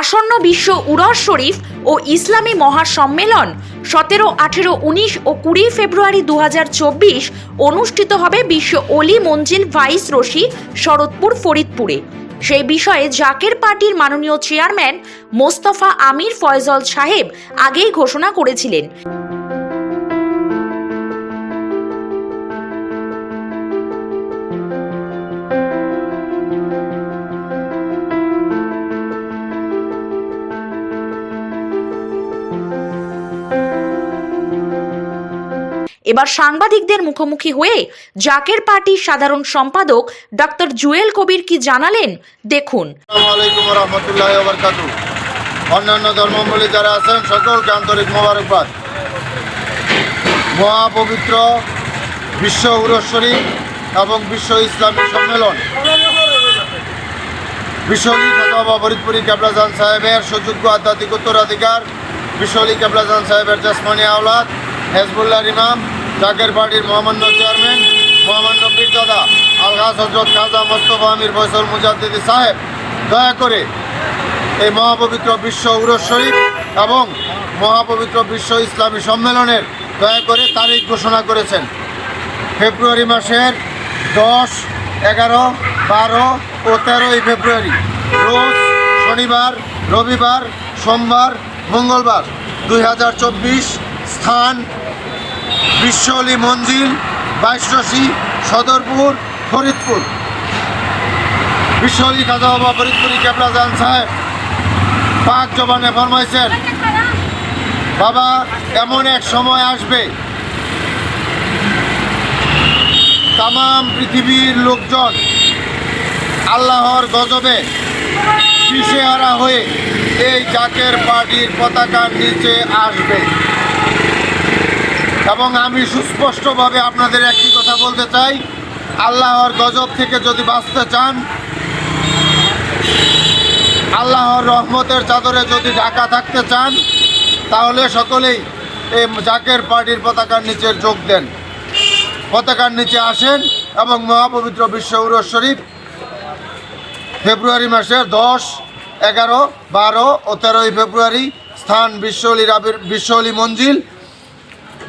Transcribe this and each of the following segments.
আসন্ন বিশ্ব উরস শরীফ ও ইসলামী মহাসম্মেলন সতেরো, আঠেরো, উনিশ ও কুড়ি ফেব্রুয়ারি দু হাজার চব্বিশ অনুষ্ঠিত হবে বিশ্ব অলি মঞ্জিল ভাইস রশি শরৎপুর ফরিদপুরে। সেই বিষয়ে জাকের পার্টির মাননীয় চেয়ারম্যান মোস্তফা আমির ফয়জল সাহেব আগেই ঘোষণা করেছিলেন। এবার সাংবাদিকদের মুখোমুখি হয়ে জাকের পার্টির সাধারণ সম্পাদক ডক্টর জুয়েল কবির কি জানালেন, দেখুন। অন্যান্য ধর্মাবলী যারা আছেন, সকলকে আন্তরিক মোবারকবাদ। মহাপবিত্র বিশ্ব উরস্বরী এবং বিশ্ব ইসলামী সম্মেলন। বিশ্বলী খাজা ফরিদপুরি কেবলাজান সাহেবের সুযোগ্য আধ্যাত্মিক উত্তরাধিকার বিশ্বলী কেবলাজান সাহেবের জাসমানি আওলাদ হেজবুল্লাহ ইমাম জাকের পার্টির মহামান্য চেয়ারম্যান, মহামান্য পীরজাদা আলগাজ হজরত খাজা মোস্তফা আমির ফয়সল মুজাদ্দিদি সাহেব, দয়া করে এই মহাপবিত্র বিশ্ব উরস শরীফ এবং মহাপবিত্র বিশ্ব ইসলামী সম্মেলনের দয়া করে তারিখ ঘোষণা করেছেন। ফেব্রুয়ারি মাসের দশ, এগারো, বারো ও তেরোই ফেব্রুয়ারি, রোজ শনিবার, রবিবার, সোমবার, মঙ্গলবার, দুই চব্বিশ বিশ্বলি মঞ্জিল বাইশরশি সদরপুর, ফরিদপুর। বিশ্বলি খাজা বাবা ফরিদপুরি কেবলাজান সাহেব, পাক জবানে ফরমাইছেন, বাবা, এমন এক সময় আসবে। তাম পৃথিবীর লোকজন আল্লাহর গজবে পিছেহারা হয়ে এই জাকের পার্টির পতাকার নিচে আসবে। এবং আমি সুস্পষ্টভাবে আপনাদের একটি কথা বলতে চাই। আল্লাহর গজব থেকে যদি বাঁচতে চান, আল্লাহর রহমতের চাদরে যদি ঢাকা থাকতে চান, তাহলে সকলেই এই জাকের পার্টির পতাকার নিচে যোগ দেন। পতাকার নিচে আসেন এবং মহাপবিত্র বিশ্ব উরস শরীফ, ফেব্রুয়ারি মাসের দশ, এগারো, বারো ও তেরোই ফেব্রুয়ারি স্থান বিশ্বলি রাবির বিশ্বলি মঞ্জিল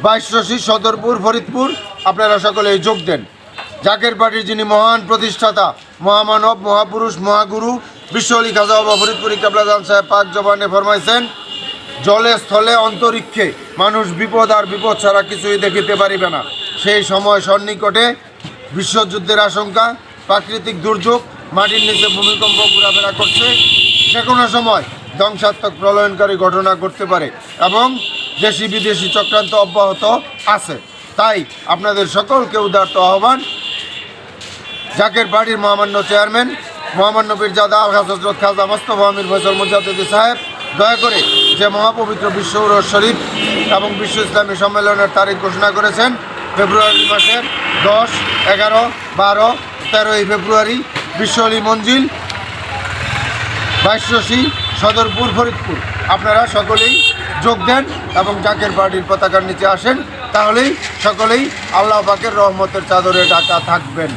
বাইশরশি সদরপুর, ফরিদপুর। আপনারা সকলেই যোগ দেন। জাকের পার্টির যিনি মহান প্রতিষ্ঠাতা, মহামানব, মহাপুরুষ, মহাগুরু বিশ্বলি খাজা বাবা ফরিদপুরি সাহেব পাক জবানে ফরমাইছেন, জলে স্থলে অন্তরিক্ষে মানুষ বিপদ আর বিপদ ছাড়া কিছুই দেখিতে পারিবে না। সেই সময় সন্নিকটে বিশ্বযুদ্ধের আশঙ্কা, প্রাকৃতিক দুর্যোগ, মাটির নিচে ভূমিকম্প ঘোরাফেরা করছে। যে কোনো সময় ধ্বংসাত্মক প্রলয়নকারী ঘটনা ঘটতে পারে এবং দেশি বিদেশি চক্রান্ত অব্যাহত আছে। তাই আপনাদের সকলকে উদার্ত আহ্বান, জাকের পার্টির মহামান্য চেয়ারম্যান মহামান্য পীরজাদা আলহাজ হজরত খাজা মোস্তফা আমির ফসল মুজাদ্দিদি সাহেব, দয়া করে যে মহাপবিত্র বিশ্ব শরীফ এবং বিশ্ব ইসলামী সম্মেলনের তারিখ ঘোষণা করেছেন, ফেব্রুয়ারি মাসের দশ, এগারো, বারো, তেরোই ফেব্রুয়ারি বিশ্ব অলি মঞ্জিল বাইশরশি সদরপুর ফরিদপুর। আপনারা সকলেই যোগ দেন এবং জাকের পার্টির পতাকার নিচে আসেন, তাহলেই সকলেই আল্লাহ পাকের রহমতের চাদরে ডাকা থাকবেন।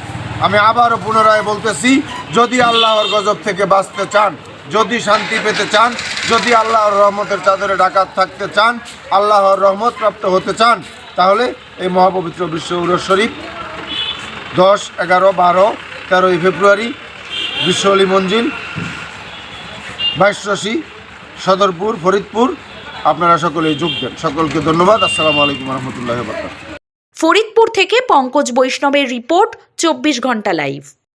আমি আবারও পুনরায় বলতেছি, যদি আল্লাহর গজব থেকে বাঁচতে চান, যদি শান্তি পেতে চান, যদি আল্লাহর রহমতের চাদরে ডাকাত থাকতে চান, আল্লাহর রহমত প্রাপ্ত হতে চান, তাহলে এই মহাপবিত্র বিশ্ব উরস শরীফ দশ, এগারো, বারো, তেরোই ফেব্রুয়ারি বিশ্ব অলি মঞ্জিল বাইশরশি সদরপুর, ফরিদপুর আপনারা সকলেই যোগ দেন। সকলকে ধন্যবাদ। আসসালামু আলাইকুম রহমতুল্লাহ ফরিদপুর থেকে পঙ্কজ বৈষ্ণবের রিপোর্ট, চব্বিশ ঘণ্টা লাইভ।